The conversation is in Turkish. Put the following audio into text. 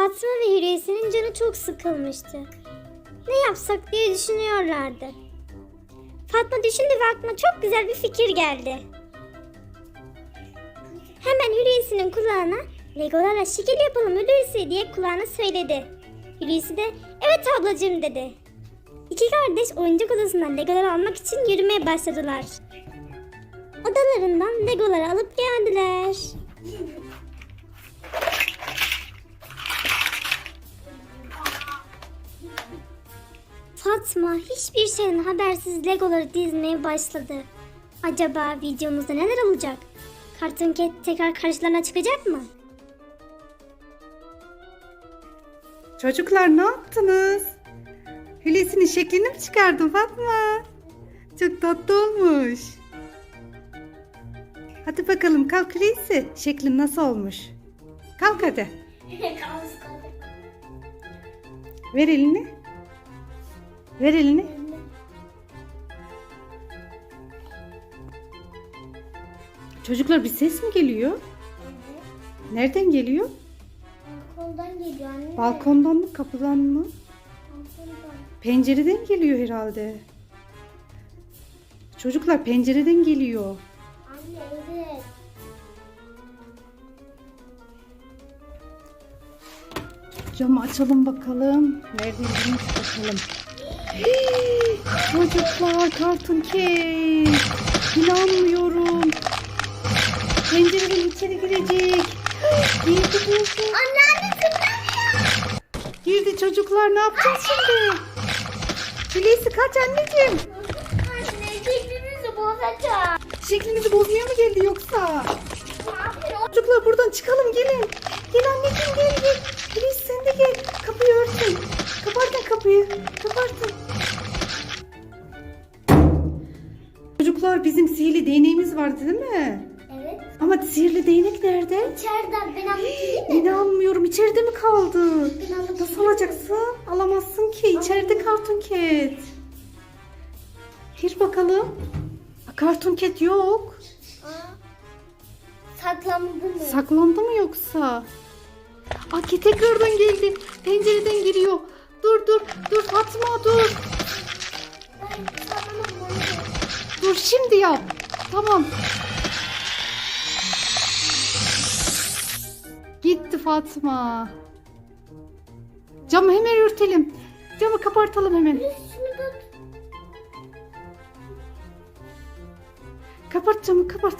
Fatma ve Hürriyesi'nin canı çok sıkılmıştı. Ne yapsak diye düşünüyorlardı. Fatma düşündü ve aklına çok güzel bir fikir geldi. Hemen Hürriyesi'nin kulağına Legolarla şekil yapalım Hulusi diye kulağına söyledi. Hulusi de evet ablacığım dedi. İki kardeş oyuncak odasından Legolar almak için yürümeye başladılar. Odalarından Legoları alıp geldiler. Fatma hiçbir şeyden habersiz Legoları dizmeye başladı. Acaba videomuzda neler olacak? Cartoon Cat tekrar karşılarına çıkacak mı? Çocuklar ne yaptınız? Hülesi'nin şeklini mi çıkardın Fatma? Çok tatlı olmuş. Hadi bakalım kalk Hülesi. Şeklin nasıl olmuş? Kalk hadi. Ver elini. Ver elini. Çocuklar bir ses mi geliyor? Nereden geliyor? Koldan geliyor anne. Balkondan mı kapıdan mı? Pencereden geliyor herhalde. Çocuklar pencereden geliyor. Anne evet. Camı açalım bakalım. Neredeymiş bakalım. Hii, Çocuklar kartun kek. İnanmıyorum. Pencereden içeri girecek. Girdi buldu. Anne anne Girdi çocuklar ne yapacağız şimdi? Hulusi kaç anneciğim? Anne şeklimizi bozacak. Şeklinizi bozmaya mı geldi yoksa? Çocuklar buradan çıkalım gelin. Gel anneciğim gel gel. Hulusi sen de gel. Kapıyı örtün. Kapatın kapıyı. Kapatın. Çocuklar bizim sihirli değneğimiz vardı değil mi? Evet. Ama sihirli değnek nerede? İçeriden ben anlatayım mı? İnanmıyorum içeride mi kaldı? Nasıl alacaksın? Alamazsın ki. İçeride Cartoon Cat. Gir bakalım. Cartoon Cat yok. Saklandı mı? Saklandı mı yoksa? Cat tekrardan geldi. Pencereden giriyor. Dur dur dur Fatma dur. Şimdi yap. Tamam. Gitti Fatma. Camı hemen örtelim. Camı kapatalım hemen. Kapat camı kapat.